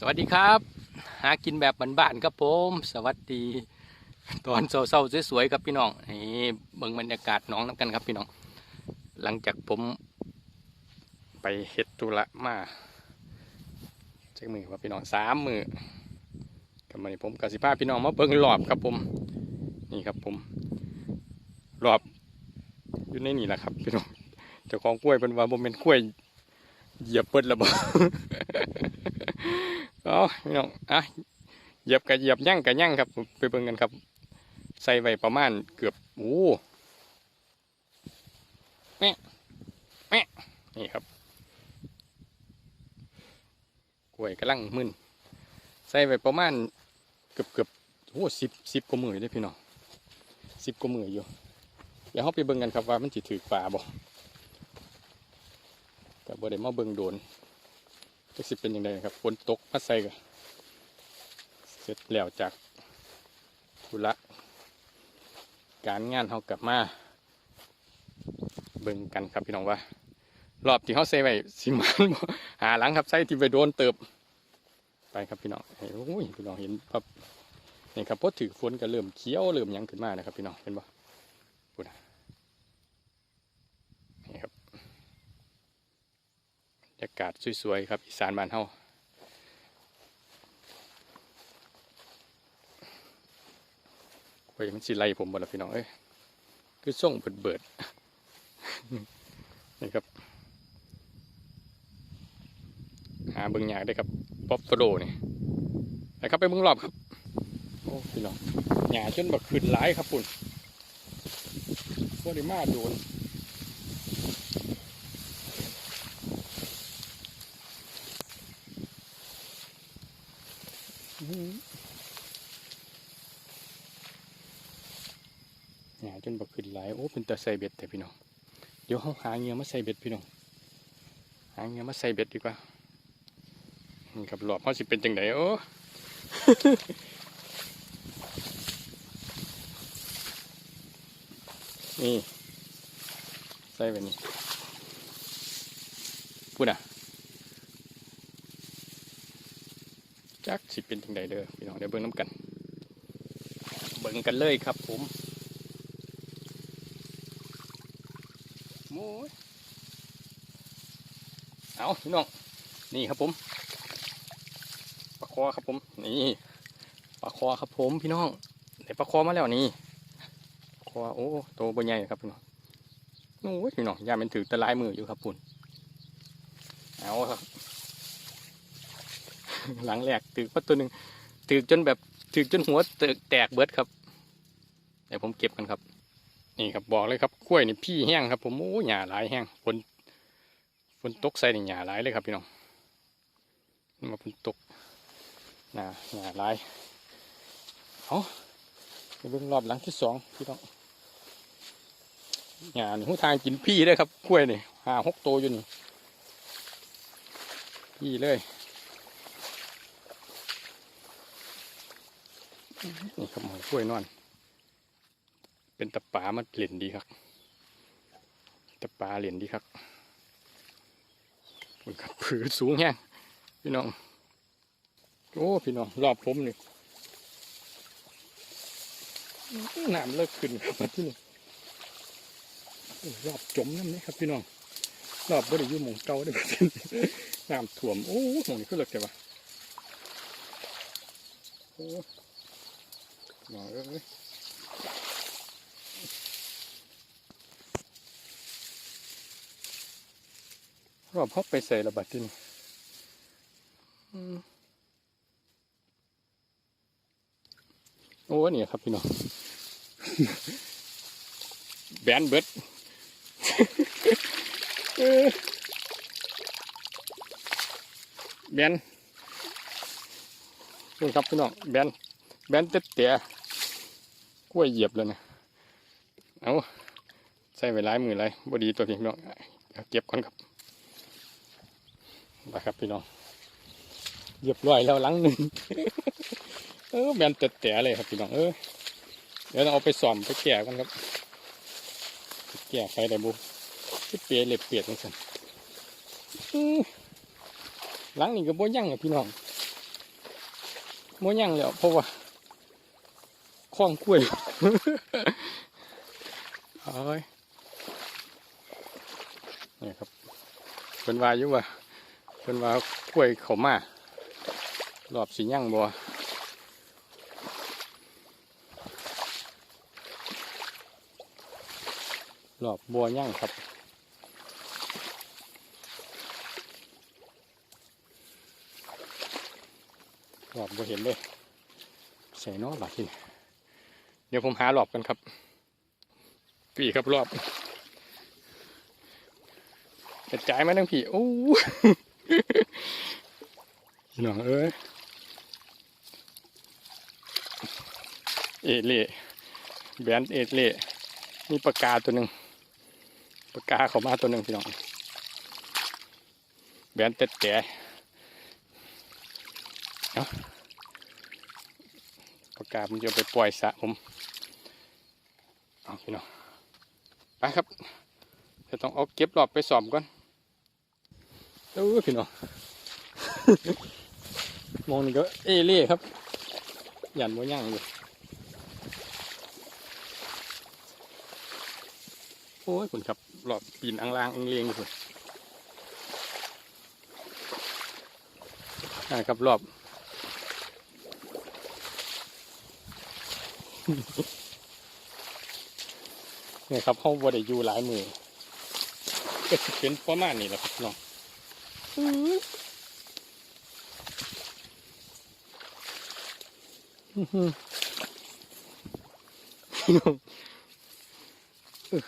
สวัสดีครับ หากินแบบบ้านๆครับผม สวัสดีตอนเศร้าๆสวยๆครับพี่น้องนี่เบิ่งบรรยากาศน้องน้ำกันครับพี่น้อง หลังจากผมไปเฮ็ดธุระมาจากมือว่าพี่น้องสามมือกับมันนี้ผมกับสิพาพี่น้องมาเบิ่งรอบครับผม นี่ครับผมรอบอยู่ในนี่แหละครับพี่น้องเจ้าของกล้วยเป็นว่าผมเป็นกล้วยเหยียบเปิดระเบิด เอพี่น้องอะเหยียบกับเหยียบยั่งกับยั่งครับ ไปเบิ่งกันครับ ใส่ไว้ประมาณเกือบโอ้แม่แม่นี่ครับกล้วยกำลังมึนใส่ไว้ประมาณเกือบเกือบโอ้สิบสิบกว่ามือได้อพี่น้องสิบกว่ามืออยู่เดี๋ยวเราไปเบิ่งกันครับว่ามันจะถือป่าบ่แต่บ่ได้มาเบิ่งโดน จะสิเป็นยังไงครับฝนตกมาใส่กันเสร็จแล้วจากธุระการงานเขากลับมาเบิ่งกันครับพี่น้องว่า รอบที่เขาใส่ไว้สิมันหาหลังครับใส่ที่ไปโดนเติบ ไปครับพี่น้องเฮ้ยโอ้ยพี่น้องเห็นครับนี่ครับพอถือฝนก็เริ่มเขียวเริ่มยังขึ้นมานะครับพี่น้องเห็นบ่พูดนะนี่ครับ บ รยากาศสวยๆครับอีสานบ้านเฮาโอ้ยมันสิไล่ผมบ่ละพี่น้องเอ้ยคือส่งเบิดเบิดนี่ครับ หาเบิ่งยากได้ครับป๊อปโฟโดนี่นะครับไปเบิ่งรอบครับ โอ้พี่น้องหยาจนบักขึ้นหลายครับปุ่นบ่ได้มาโดน หาจนบักขึ้นหลายโอ้เป็นตาใส่เบ็ดแต่พี่น้องเดี๋ยวเขาหาเงี้ยมาใส่เบ็ดพี่น้องหาเงี้ยมาใส่เบ็ดดีกว่านี่ครับหลอบเขาสิเป็นจังไดโอ้นี่ใส่แบบนี้พูดอะจักสิเป็นจังไดเด้อพี่น้องเดี๋ยวเบิ่งน้ำกัน เบิ่งกันเลยครับผม โอ้ยเอาพี่น้อง นี่ครับผมปลาคอครับผม นี่ปลาคอครับผมพี่น้องได้ปลาคอมาแล้วนี่ปลาคอโอ้โตวบใหญ่ครับพี่น้องโอ้ยพี่น้องยามเป็นถือตะลายมืออยู่ครับปุ่นเอาครับ หลังแรกถือว่าตัวหนึ่งถือจนแบบถือจนหัวแตกแตกเบิดครับเดี๋ยวผมเก็บกันครับ นี่ครับบอกเลยครับกล้วยนี่พี่แห้งครับผมโอ้หญ้าหลายแห้งฝนฝนตกใส่ในหญ้าหลายเลยครับพี่น้องมาฝนตกหน้าหญ้าหลายเอาไปเบิ่งรอบหลังที่สองพี่น้องหญ้าหูทางกินพี่เลยครับกล้วยนี่ห้าหกโตอยู่นี่พี่เลยนี่ครับหมอกล้วยนอน เป็นตะปามันเหรียญดีครับ ตะปาเหรียญดีครับคุณครับผือสูงแห้งพี่น้อง โอ้พี่น้องรอบผมนี่น้ำเลิกขึ้นครับมาที่นี่โอ้รอบจมน้ำนี่ครับพี่น้องรอบบริยุมงเก่าได้แบบนี้น้ำท่วมโอ้หมองนี้ก็เลิกแต่ว่าโอ้หน่อยเอ้ย รอบเขาไปใส่ระบาดที่นี่อืมโอ้นี่ยครับพี่น้องแบนเบิดแบนนี่ครับพี่น้องแบนแบนเต็ดเตี่ยกล้วยเหยียบเลยนะเอาใส่ไว้หลายมือไรบดีตัวพี่น้องเดี๋ยวเก็บก่อนครับ นะครับพี่น้องเรียบร้อยแล้วหลังหนึ่งเออแบนเตะแต่เลยครับพี่น้องเออเดี๋ยวเราเอาไปซ่อมไปแก่กันครับแก่ไปได้บุที่เปียเล็บเปียดนั่นสิหลังนี่ก็บ่ยั่งอะพี่น้องโมยังแล้วเพราะว่าคล้องกล้วยเอาไว้นี่ครับเป็นว่าอยู่ว่า เป็นว่ากล้วยเขามารอบสียั่งบัวรอบบัวยั่งครับรอบบ่เห็นเลยใส่น้อบาดทีเดี๋ยวผมหารอบกันครับพี่ครับรอบกระจายมาทั้งพี่โอ้ พี่น้องเอ้ยเอเล่แบนด์เอเล่มีปากกาตัวหนึ่งปากกาเขามาตัวหนึ่งพี่น้องแบนด์เต็ดแก่เนาะประกาศมันจะไปปล่อยสะผมเอาพี่น้องไปครับจะต้องเอาเก็บรอบไปสอบก่อน เออพี่น้อง มองนี่ก็เอเล่ครับ หยันบ่ย่างอยู่ โอ้ยคุณครับรอบปีนอังลางอังเลงอยู่คุณนั่นครับรอบ เนี่ยครับเขาบไดอยู่หลายมือก็เป็นประมาณนี้แหละครับน้อง อื้อหือน้องเออ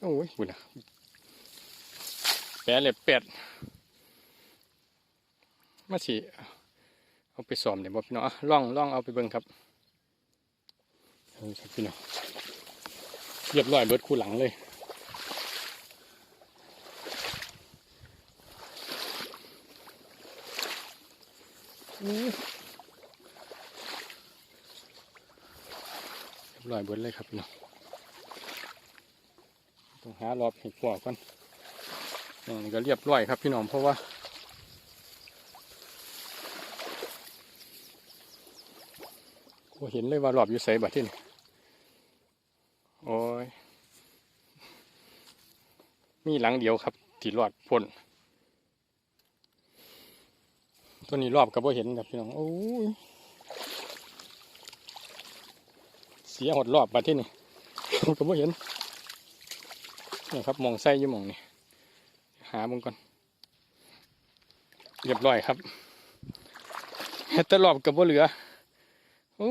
โอ้ยบุญนะแปดเลยแปดมาสิเอาไปซ้อมเดี๋ยวบอกพี่น้องอะล่องล่องเอาไปเบิ่งครับครับพี่น้อง รียบร้อยเบิดคู่หลังเลยอื้อเรียบร้อยเบิดเลยครับพี่น้องต้องหารอบเห็ดปวกก่อนนี่ก็เรียบร้อยครับพี่น้องเพราะว่าบ่เห็นเลยว่ารอบอยู่ใส่บัดที่นี่โอ้ย มีหลังเดียวครับที่รอดพ้นตัวนี้รอบกับบ่เห็นครับพี่น้องโอ้ยเสียหดรอบบัดที่นี่ก็บ่เห็นนี่ครับมองไส้ยู่มองนี่หามึงก่อนเรียบร้อยครับแต่รอบกับบ่เหลือโอ้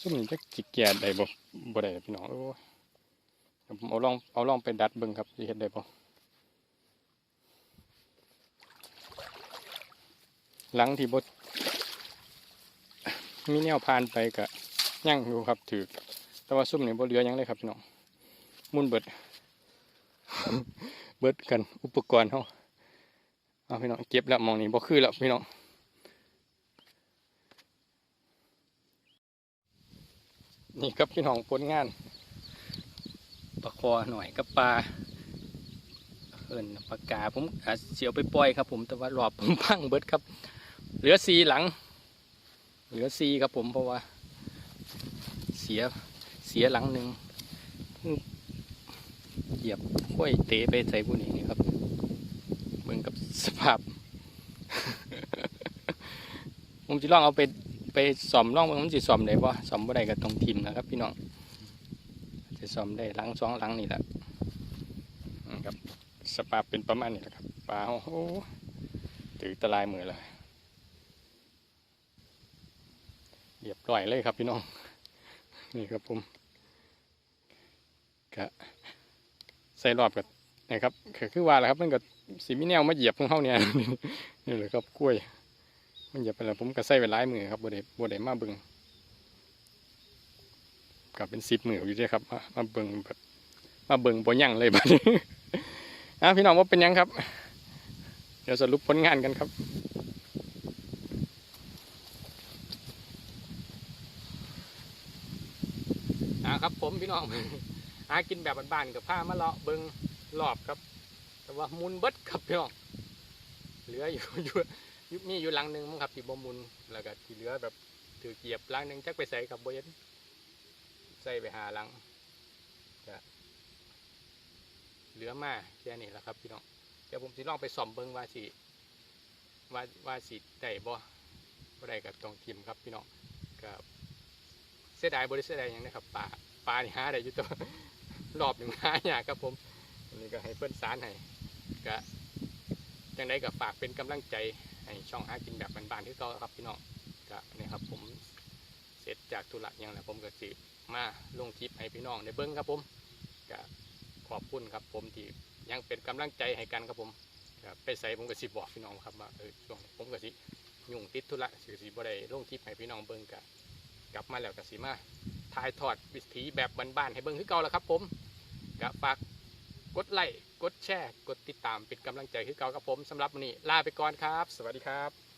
ซุ่มนี้จะจิกแก่ได้บ่บ่ได้พี่น้องโอ้ยวผม เอาลองเอาลองไปดัดเบิ่งครับสิเฮ็ดได้บ่หลังที่บ่มีแนวผ่านไปก็ยังอยู่ครับถือแต่ว่าซุ่มเนี้บ่เหลือยังเลยครับพี่น้องมุ่นเบิด เบิดกันอุปกรณ์เฮาเอาพี่น้องเก็บแล้วมองนี้บ่คือแล้วพี่น้องนี่ครับพี่น้องผลงาน ปลาคอหน่อยกับปลาเอินปลากาผมเสียวไปปล่อยครับ ผมแต่ว่ารอบผมพังเบิดครับ เหลือสีหลัง เหลือสีครับผมเพราะว่า เสียเสียหลังหนึ่งเหยียบห้วยเตะไปใส่ผู้นี้นี่ครับเบิ่งกับสภาพ ผมจะลองเอาไปไปซ่อมร่องมันสิซ่อมได้บ่ซ่อมบ่ได้ก็ต้องทิมนะครับ พี่น้อง ซ่อมได้หลังสองหลังนี่แหละนะครับสภาพเป็นประมาณนี้แหละครับปลาโอ้โหถือตะลายมือเลยเรียบร้อยเลยครับพี่น้อง นี่ครับผมก็ใส่รอบกับนะครับคือคือว่าแหละครับมันก็สีมิแนวมาเหยียบของเขาเนี่ยนี่เลยครับกล้วย มันอย่าไปละผมก็ใส่ไว้หลายมือครับบ่ได้บ่ได้มาเบิ่ง กับเป็นสิบมืออยู่ด้ครับ มาเบิ่งแบบมาเบิ่งบ่ยั่งเลยบัดนี้อะพี่น้องว่าเป็นยังครับ เดี๋ยวสรุปผลงานกันครับอ่าครับผมพี่น้องหากินแบบบ้านๆกับผ้ามาเลาะเบิ่งรอบครับ แต่ว่ามุนเบิดครับพี่น้องเหลืออยู่อยู่อะมีอยู่หลังหนึ่งมั้งครับที่บ่มุนแล้วก็ที่เหลือแบบถือเกียบหลังหนึ่งจักไปใส่กับบ่เห็น ใส่ไปหาหลังก็เหลือมาแค่นี้แหละครับพี่น้องเดี๋ยวผมสิลองไปซ่อมเบิ่งว่าสิว่าว่าสิได้บ่บ่ได้ก็ต้องทิมครับพี่น้องก็เสียดายบ่ได้เสียดายหยังนะครับปลาปลานี่หาได้อยู่ตัวรอบหนึ่งหายากครับผมอันนี้ก็ให้เพื่อนสารให้ก็จังไดก็ฝากเป็นกำลังใจให้ช่องหากินแบบบ้านๆที่ก็ครับพี่น้องก็นี่ครับผมเสร็จจากธุระยังแล้วผมก็สิมาลงคลิปให้พี่น้องในเบิ้งครับผมก็ขอบคุณครับผมที่ยังเป็นกำลังใจให้กันครับผมไปใส่ผมก็สิบอกพี่น้องครับว่าเออช่วงผมก็สิยุ่งติดธุระสิสิบ่ได้ลงคลิปให้พี่น้องเบิ้งก็กลับมาแล้วก็สิมาถ่ายทอดวิถีแบบบ้านๆให้เบิ่งคือเก่าแล้วครับผมก็ฝากกดไลค์กดแชร์ กดติดตามเป็นกำลังใจคือเก่าครับผมสำหรับวันนี้ลาไปก่อนครับ สวัสดีครับ